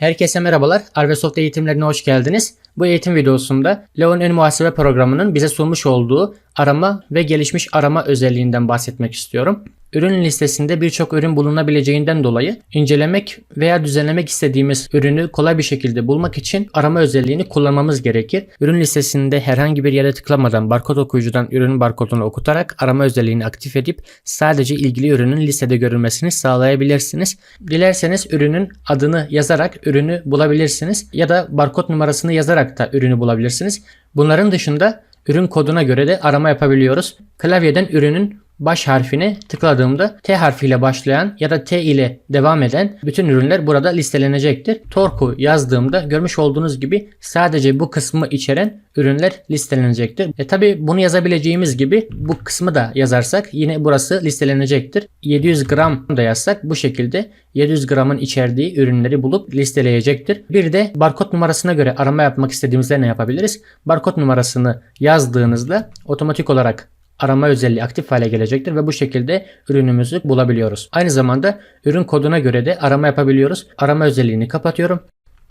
Herkese merhabalar. Arvesoft eğitimlerine hoş geldiniz. Bu eğitim videosunda Leon ön muhasebe programının bize sunmuş olduğu arama ve gelişmiş arama özelliğinden bahsetmek istiyorum. Ürün listesinde birçok ürün bulunabileceğinden dolayı incelemek veya düzenlemek istediğimiz ürünü kolay bir şekilde bulmak için arama özelliğini kullanmamız gerekir. Ürün listesinde herhangi bir yere tıklamadan barkod okuyucudan ürünün barkodunu okutarak arama özelliğini aktif edip sadece ilgili ürünün listede görülmesini sağlayabilirsiniz. Dilerseniz ürünün adını yazarak ürünü bulabilirsiniz ya da barkod numarasını yazarak da ürünü bulabilirsiniz. Bunların dışında ürün koduna göre de arama yapabiliyoruz. Klavyeden ürünün baş harfine tıkladığımda T harfiyle başlayan ya da T ile devam eden bütün ürünler burada listelenecektir. Torku yazdığımda görmüş olduğunuz gibi sadece bu kısmı içeren ürünler listelenecektir. E tabi bunu yazabileceğimiz gibi bu kısmı da yazarsak yine burası listelenecektir. 700 gram da yazsak bu şekilde 700 gramın içerdiği ürünleri bulup listeleyecektir. Bir de barkod numarasına göre arama yapmak istediğimizde ne yapabiliriz? Barkod numarasını yazdığınızda otomatik olarak arama özelliği aktif hale gelecektir ve bu şekilde ürünümüzü bulabiliyoruz. Aynı zamanda ürün koduna göre de arama yapabiliyoruz. Arama özelliğini kapatıyorum.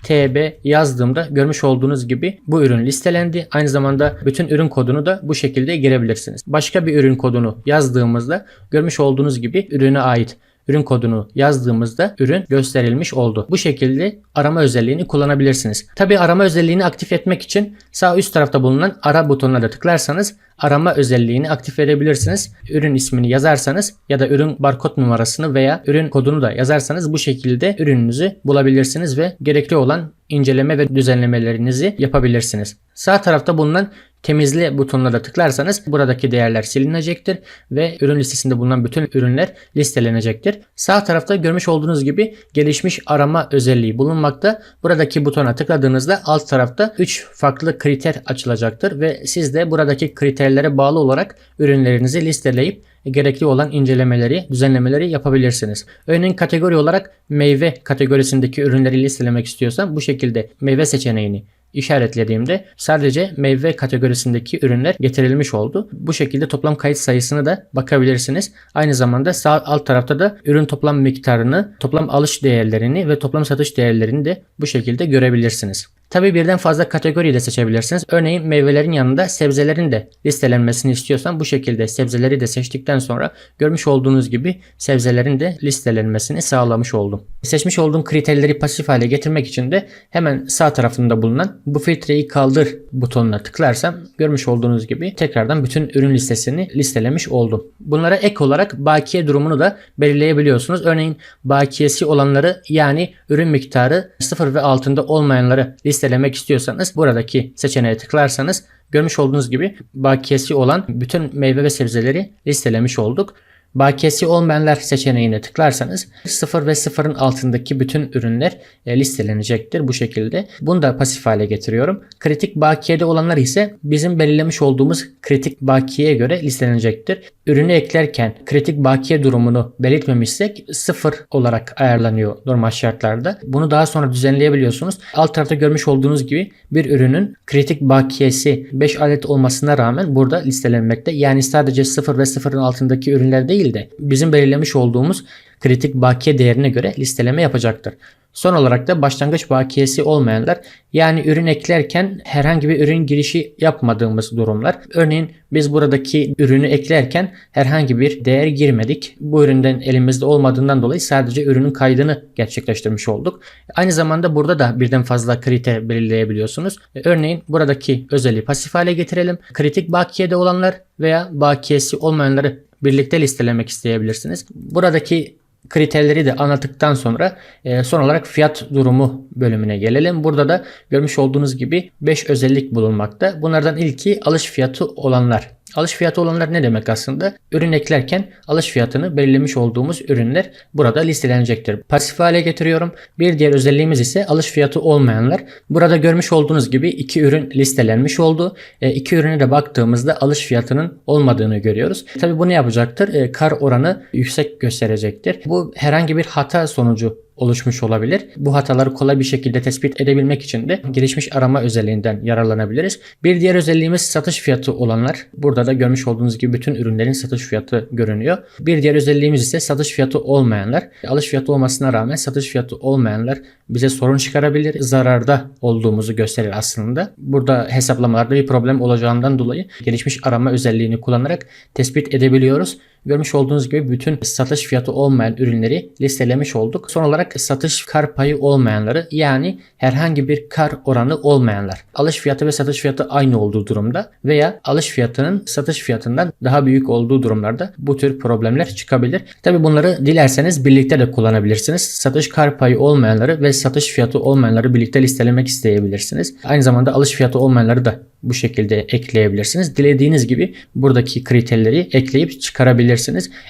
TB yazdığımda görmüş olduğunuz gibi bu ürün listelendi. Aynı zamanda bütün ürün kodunu da bu şekilde girebilirsiniz. Başka bir ürün kodunu yazdığımızda görmüş olduğunuz gibi ürüne ait ürün kodunu yazdığımızda ürün gösterilmiş oldu. Bu şekilde arama özelliğini kullanabilirsiniz. Tabi arama özelliğini aktif etmek için sağ üst tarafta bulunan ara butonuna da tıklarsanız arama özelliğini aktif edebilirsiniz. Ürün ismini yazarsanız ya da ürün barkod numarasını veya ürün kodunu da yazarsanız bu şekilde ürününüzü bulabilirsiniz ve gerekli olan inceleme ve düzenlemelerinizi yapabilirsiniz. Sağ tarafta bulunan temizle butonuna tıklarsanız buradaki değerler silinecektir ve ürün listesinde bulunan bütün ürünler listelenecektir. Sağ tarafta görmüş olduğunuz gibi gelişmiş arama özelliği bulunmakta. Buradaki butona tıkladığınızda alt tarafta 3 farklı kriter açılacaktır ve siz de buradaki kriterlere bağlı olarak ürünlerinizi listeleyip gerekli olan incelemeleri, düzenlemeleri yapabilirsiniz. Örneğin kategori olarak meyve kategorisindeki ürünleri listelemek istiyorsam bu şekilde meyve seçeneğini işaretlediğimde sadece meyve kategorisindeki ürünler getirilmiş oldu. Bu şekilde toplam kayıt sayısını da bakabilirsiniz. Aynı zamanda sağ alt tarafta da ürün toplam miktarını, toplam alış değerlerini ve toplam satış değerlerini de bu şekilde görebilirsiniz. Tabi birden fazla kategoriyi de seçebilirsiniz. Örneğin meyvelerin yanında sebzelerin de listelenmesini istiyorsan bu şekilde sebzeleri de seçtikten sonra görmüş olduğunuz gibi sebzelerin de listelenmesini sağlamış oldum. Seçmiş olduğum kriterleri pasif hale getirmek için de hemen sağ tarafında bulunan bu filtreyi kaldır butonuna tıklarsam görmüş olduğunuz gibi tekrardan bütün ürün listesini listelemiş oldum. Bunlara ek olarak bakiye durumunu da belirleyebiliyorsunuz. Örneğin bakiyesi olanları yani ürün miktarı 0 ve altında olmayanları listelemek istiyorsanız buradaki seçeneğe tıklarsanız görmüş olduğunuz gibi bakiyesi olan bütün meyve ve sebzeleri listelemiş olduk. Bakiyesi olmayanlar seçeneğine tıklarsanız 0 ve 0'ın altındaki bütün ürünler e, listelenecektir bu şekilde. Bunu da pasif hale getiriyorum. Kritik bakiyede olanlar ise bizim belirlemiş olduğumuz kritik bakiyeye göre listelenecektir. Ürünü eklerken kritik bakiye durumunu belirtmemişsek 0 olarak ayarlanıyor normal şartlarda. Bunu daha sonra düzenleyebiliyorsunuz. Alt tarafta görmüş olduğunuz gibi bir ürünün kritik bakiyesi 5 adet olmasına rağmen burada listelenmekte. Yani sadece 0 ve 0'ın altındaki ürünler değil değil de bizim belirlemiş olduğumuz kritik bakiye değerine göre listeleme yapacaktır. Son olarak da başlangıç bakiyesi olmayanlar yani ürün eklerken herhangi bir ürün girişi yapmadığımız durumlar. Örneğin biz buradaki ürünü eklerken herhangi bir değer girmedik. Bu üründen elimizde olmadığından dolayı sadece ürünün kaydını gerçekleştirmiş olduk. Aynı zamanda burada da birden fazla kriter belirleyebiliyorsunuz. Örneğin buradaki özelliği pasif hale getirelim. Kritik bakiyede olanlar veya bakiyesi olmayanları birlikte listelemek isteyebilirsiniz. Buradaki kriterleri de anlattıktan sonra e, son olarak fiyat durumu bölümüne gelelim. Burada da görmüş olduğunuz gibi 5 özellik bulunmakta. Bunlardan ilki alış fiyatı olanlar. Alış fiyatı olanlar ne demek aslında? Ürün eklerken alış fiyatını belirlemiş olduğumuz ürünler burada listelenecektir. Pasif hale getiriyorum. Bir diğer özelliğimiz ise alış fiyatı olmayanlar. Burada görmüş olduğunuz gibi iki ürün listelenmiş oldu. E, iki ürüne de baktığımızda alış fiyatının olmadığını görüyoruz. Tabi bu ne yapacaktır? E, kar oranı yüksek gösterecektir. Bu herhangi bir hata sonucu oluşmuş olabilir. Bu hataları kolay bir şekilde tespit edebilmek için de gelişmiş arama özelliğinden yararlanabiliriz. Bir diğer özelliğimiz satış fiyatı olanlar. Burada da görmüş olduğunuz gibi bütün ürünlerin satış fiyatı görünüyor. Bir diğer özelliğimiz ise satış fiyatı olmayanlar. Alış fiyatı olmasına rağmen satış fiyatı olmayanlar bize sorun çıkarabilir. Zararda olduğumuzu gösterir aslında. Burada hesaplamalarda bir problem olacağından dolayı gelişmiş arama özelliğini kullanarak tespit edebiliyoruz. Görmüş olduğunuz gibi bütün satış fiyatı olmayan ürünleri listelemiş olduk. Son olarak satış kar payı olmayanları yani herhangi bir kar oranı olmayanlar. Alış fiyatı ve satış fiyatı aynı olduğu durumda veya alış fiyatının satış fiyatından daha büyük olduğu durumlarda bu tür problemler çıkabilir. Tabi bunları dilerseniz birlikte de kullanabilirsiniz. Satış kar payı olmayanları ve satış fiyatı olmayanları birlikte listelemek isteyebilirsiniz. Aynı zamanda alış fiyatı olmayanları da bu şekilde ekleyebilirsiniz. Dilediğiniz gibi buradaki kriterleri ekleyip çıkarabilirsiniz.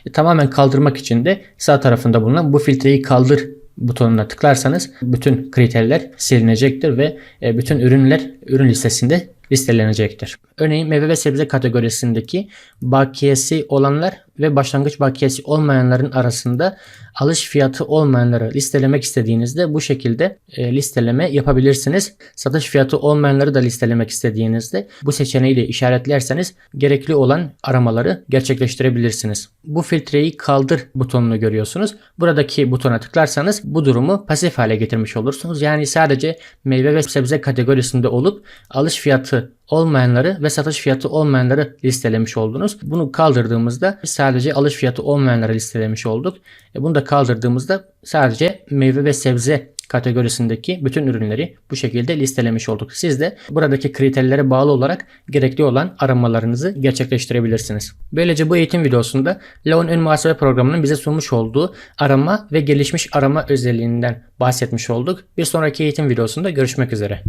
E, tamamen kaldırmak için de sağ tarafında bulunan bu filtreyi kaldır butonuna tıklarsanız bütün kriterler silinecektir ve e, bütün ürünler ürün listesinde listelenecektir. Örneğin meyve ve sebze kategorisindeki bakiyesi olanlar ve başlangıç bakiyesi olmayanların arasında alış fiyatı olmayanları listelemek istediğinizde bu şekilde e, listeleme yapabilirsiniz. Satış fiyatı olmayanları da listelemek istediğinizde bu seçeneği de işaretlerseniz gerekli olan aramaları gerçekleştirebilirsiniz. Bu filtreyi kaldır butonunu görüyorsunuz. Buradaki butona tıklarsanız bu durumu pasif hale getirmiş olursunuz. Yani sadece meyve ve sebze kategorisinde olup alış fiyatı olmayanları ve satış fiyatı olmayanları listelemiş oldunuz. Bunu kaldırdığımızda sadece alış fiyatı olmayanları listelemiş olduk. E bunu da kaldırdığımızda sadece meyve ve sebze kategorisindeki bütün ürünleri bu şekilde listelemiş olduk. Siz de buradaki kriterlere bağlı olarak gerekli olan aramalarınızı gerçekleştirebilirsiniz. Böylece bu eğitim videosunda Leon ön muhasebe programının bize sunmuş olduğu arama ve gelişmiş arama özelliğinden bahsetmiş olduk. Bir sonraki eğitim videosunda görüşmek üzere.